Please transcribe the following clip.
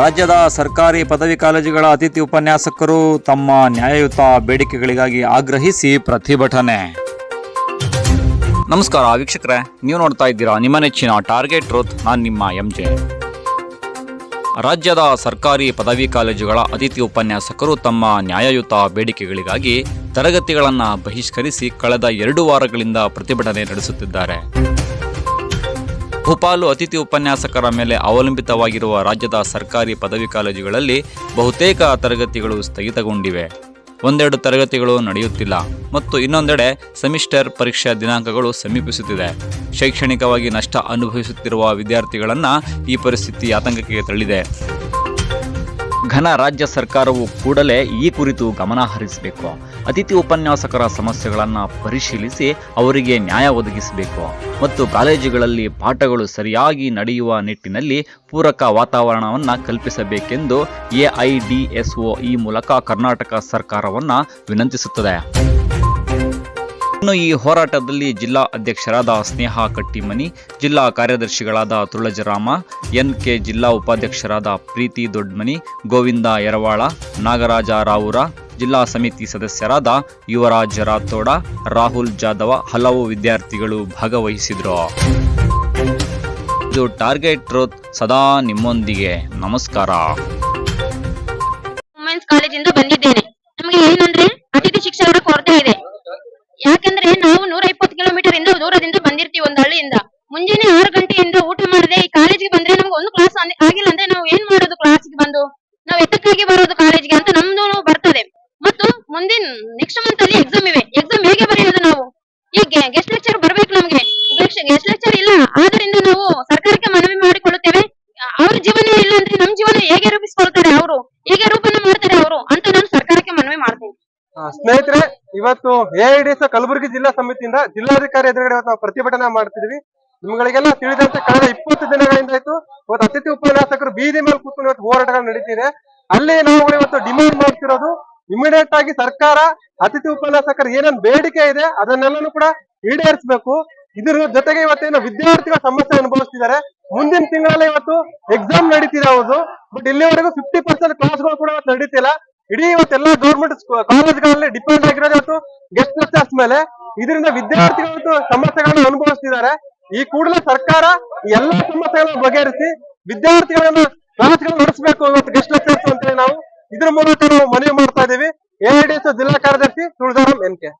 ರಾಜ್ಯದ ಸರ್ಕಾರಿ ಪದವಿ ಕಾಲೇಜುಗಳ ಅತಿಥಿ ಉಪನ್ಯಾಸಕರು ತಮ್ಮ ನ್ಯಾಯಯುತ ಬೇಡಿಕೆಗಳಿಗಾಗಿ ಆಗ್ರಹಿಸಿ ಪ್ರತಿಭಟನೆ. ನಮಸ್ಕಾರ ವೀಕ್ಷಕರೇ, ನೀವು ನೋಡ್ತಾ ಇದ್ದೀರಾ ನಿಮ್ಮ ನೆಚ್ಚಿನ ಟಾರ್ಗೆಟ್ ಟ್ರೂತ್, ನಾನು ನಿಮ್ಮ ಎಂ ಜೆ ರಾಜ್ಯದ ಸರ್ಕಾರಿ ಪದವಿ ಕಾಲೇಜುಗಳ ಅತಿಥಿ ಉಪನ್ಯಾಸಕರು ತಮ್ಮ ನ್ಯಾಯಯುತ ಬೇಡಿಕೆಗಳಿಗಾಗಿ ತರಗತಿಗಳನ್ನು ಬಹಿಷ್ಕರಿಸಿ ಕಳೆದ ಎರಡು ವಾರಗಳಿಂದ ಪ್ರತಿಭಟನೆ ನಡೆಸುತ್ತಿದ್ದಾರೆ. ಬಹುಪಾಲು ಅತಿಥಿ ಉಪನ್ಯಾಸಕರ ಮೇಲೆ ಅವಲಂಬಿತವಾಗಿರುವ ರಾಜ್ಯದ ಸರ್ಕಾರಿ ಪದವಿ ಕಾಲೇಜುಗಳಲ್ಲಿ ಬಹುತೇಕ ತರಗತಿಗಳು ಸ್ಥಗಿತಗೊಂಡಿವೆ. ಒಂದೆರಡು ತರಗತಿಗಳು ನಡೆಯುತ್ತಿಲ್ಲ. ಮತ್ತು ಇನ್ನೊಂದೆಡೆ ಸೆಮಿಸ್ಟರ್ ಪರೀಕ್ಷಾ ದಿನಾಂಕಗಳು ಸಮೀಪಿಸುತ್ತಿದೆ. ಶೈಕ್ಷಣಿಕವಾಗಿ ನಷ್ಟ ಅನುಭವಿಸುತ್ತಿರುವ ವಿದ್ಯಾರ್ಥಿಗಳನ್ನು ಈ ಪರಿಸ್ಥಿತಿ ಆತಂಕಕ್ಕೆ ತಳ್ಳಿದೆ. ಘನ ರಾಜ್ಯ ಸರ್ಕಾರವು ಕೂಡಲೇ ಈ ಕುರಿತು ಗಮನ ಹರಿಸಬೇಕು. ಅತಿಥಿ ಉಪನ್ಯಾಸಕರ ಸಮಸ್ಯೆಗಳನ್ನು ಪರಿಶೀಲಿಸಿ ಅವರಿಗೆ ನ್ಯಾಯ ಒದಗಿಸಬೇಕು. ಮತ್ತು ಕಾಲೇಜುಗಳಲ್ಲಿ ಪಾಠಗಳು ಸರಿಯಾಗಿ ನಡೆಯುವ ನಿಟ್ಟಿನಲ್ಲಿ ಪೂರಕ ವಾತಾವರಣವನ್ನು ಕಲ್ಪಿಸಬೇಕೆಂದು ಎಐಡಿಎಸ್ಒ ಈ ಮೂಲಕ ಕರ್ನಾಟಕ ಸರ್ಕಾರವನ್ನು ವಿನಂತಿಸುತ್ತದೆ. ಇನ್ನು ಈ ಹೋರಾಟದಲ್ಲಿ ಜಿಲ್ಲಾ ಅಧ್ಯಕ್ಷರಾದ ಸ್ನೇಹ ಕಟ್ಟಿಮನಿ, ಜಿಲ್ಲಾ ಕಾರ್ಯದರ್ಶಿಗಳಾದ ತುಳಜರಾಮ ಎನ್ ಕೆ ಜಿಲ್ಲಾ ಉಪಾಧ್ಯಕ್ಷರಾದ ಪ್ರೀತಿ ದೊಡ್ಮನಿ, ಗೋವಿಂದ ಯರವಾಳ, ನಾಗರಾಜ ರಾವುರ, ಜಿಲ್ಲಾ ಸಮಿತಿ ಸದಸ್ಯರಾದ ಯುವರಾಜ್ ರಾಥೋಡ, ರಾಹುಲ್ ಜಾಧವ ಹಲವು ವಿದ್ಯಾರ್ಥಿಗಳು ಭಾಗವಹಿಸಿದ್ರು. ಇದು ಟಾರ್ಗೆಟ್ ಟ್ರೋತ್ ಸದಾ ನಿಮ್ಮೊಂದಿಗೆ. ನಮಸ್ಕಾರ. ಕಾಲೇಜಿಂದ ಬಂದಿದ್ದೇನೆ. ನಮಗೆ ಏನಂದ್ರೆ ಅತಿಥಿ ಶಿಕ್ಷಕರ ಕೊರತೆ ಇದೆ ಯಾಕಂದ್ರೆ ನಾವು ನೂರ ಇಪ್ಪತ್ತು ಕಿಲೋಮೀಟರ್ ಇಂದ ದೂರದಿಂದ ಬಂದಿರ್ತೀವಿ ಒಂದು ಹಳ್ಳಿಯಿಂದ ಆರು ಊಟ ಮಾಡದೆ ಈ ಕಾಲೇಜಿಗೆ ಬಂದ್ರೆ ನಮ್ಗೆ ಒಂದು ಕ್ಲಾಸ್ ಆಗಿಲ್ಲ ಅಂದ್ರೆ ನಾವು ಏನ್ ಮಾಡೋದು ಕ್ಲಾಸ್ಗೆ ಬಂದು? ನಾವು ಎತ್ತಕ್ಕಾಗಿ ಬರೋದು ಕಾಲೇಜಿಗೆ ಅಂತ ನಮ್ದು ಬರ್ತದೆ. ಮತ್ತು ಮುಂದಿನ ನೆಕ್ಸ್ಟ್ ಮಂತ್ ಅಲ್ಲಿ ಎಕ್ಸಾಮ್ ಇವೆ. ಎಕ್ಸಾಮ್ ಹೇಗೆ ಬರೆಯೋದು ನಾವು? ಈ ಗೆಸ್ಟ್ ಲೆಕ್ಚರ್ ಬರ್ಬೇಕು ನಮ್ಗೆ. ಗೆಸ್ಟ್ ಲೆಕ್ಚರ್ ಇಲ್ಲ. ಆದ್ರಿಂದ ನಾವು ಸರ್ಕಾರಕ್ಕೆ ಮನವಿ ಮಾಡಿಕೊಳ್ಳುತ್ತೇವೆ. ಅವ್ರ ಜೀವನ ಇಲ್ಲ ಅಂದ್ರೆ ನಮ್ ಜೀವನ ಹೇಗೆ ರೂಪಿಸಿಕೊಳ್ತಾರೆ ಅವರು? ಹೇಗೆ ರೂಪನ ಮಾಡ್ತಾರೆ ಅವರು? ಅಂತ ನಾನು ಸರ್ಕಾರಕ್ಕೆ ಮನವಿ ಮಾಡ್ತೇನೆ. ಸ್ನೇಹಿತರೆ, ಇವತ್ತು ಎಐಡಿಎಸ್ ಕಲಬುರಗಿ ಜಿಲ್ಲಾ ಸಮಿತಿಯಿಂದ ಜಿಲ್ಲಾಧಿಕಾರಿ ಎದುರುಗಡೆ ನಾವು ಪ್ರತಿಭಟನೆ ಮಾಡ್ತಿದ್ವಿ. ನಿಮ್ಗಳಿಗೆಲ್ಲ ತಿಳಿದಂತೆ ಕಳೆದ ಇಪ್ಪತ್ತು ದಿನಗಳಿಂದ ಆಯ್ತು, ಇವತ್ತು ಅತಿಥಿ ಉಪನ್ಯಾಸಕರು ಬೀದಿ ಮೇಲೆ ಕೂತ್ಕೊಂಡು ಇವತ್ತು ಹೋರಾಟಗಳು ನಡೀತಿದೆ. ಅಲ್ಲಿ ನಾವು ಇವತ್ತು ಡಿಮಾಂಡ್ ಮಾಡ್ತಿರೋದು ಇಮಿಡಿಯೇಟ್ ಆಗಿ ಸರ್ಕಾರ, ಅತಿಥಿ ಉಪನ್ಯಾಸಕರ ಏನೇನ್ ಬೇಡಿಕೆ ಇದೆ ಅದನ್ನೆಲ್ಲನೂ ಕೂಡ ಈಡೇರಿಸಬೇಕು. ಇದ್ರ ಜೊತೆಗೆ ಇವತ್ತೇನು ವಿದ್ಯಾರ್ಥಿಗಳ ಸಮಸ್ಯೆ ಅನುಭವಿಸ್ತಿದ್ದಾರೆ. ಮುಂದಿನ ತಿಂಗಳಲ್ಲಿ ಇವತ್ತು ಎಕ್ಸಾಮ್ ನಡೀತಿದೆ ಹೌದು ಬಟ್ ಇಲ್ಲಿವರೆಗೂ ಫಿಫ್ಟಿ ಪರ್ಸೆಂಟ್ ಕ್ಲಾಸ್ಗಳು ಕೂಡ ಇವತ್ತು ನಡೀತಿಲ್ಲ. ಇಡೀ ಇವತ್ತೆಲ್ಲ ಗೌರ್ಮೆಂಟ್ ಕಾಲೇಜ್ಗಳಲ್ಲಿ ಡಿಪೆಂಡ್ ಆಗಿರೋದು ಇವತ್ತು ಗೆಸ್ಟ್ ಲೆಕ್ಚರ್ಸ್ ಮೇಲೆ. ಇದರಿಂದ ವಿದ್ಯಾರ್ಥಿಗಳು ಸಮಸ್ಯೆಗಳನ್ನು ಸಮಸ್ಯೆಗಳನ್ನ ಅನುಭವಿಸ್ತಿದ್ದಾರೆ. ಈ ಕೂಡಲೇ ಸರ್ಕಾರ ಎಲ್ಲ ಸಮಸ್ಯೆಗಳನ್ನು ಬಗೆಹರಿಸಿ ವಿದ್ಯಾರ್ಥಿಗಳನ್ನ ಕ್ಲಾಸ್ಗಳನ್ನು ನಡೆಸಬೇಕು ಇವತ್ತು ಗೆಸ್ಟ್ ಲೆಕ್ಚರ್ಸ್ ಅಂತೇಳಿ ನಾವು. ಇದ್ರ ಮೂಲಕ ನಾವು ಮನವಿ ಮಾಡ್ತಾ ಇದೀವಿ. ಎಐಡಿಎಸ್ ಜಿಲ್ಲಾ ಕಾರ್ಯದರ್ಶಿ ತುಳಜಾರಾಮ್ ಎನ್ ಕೆ.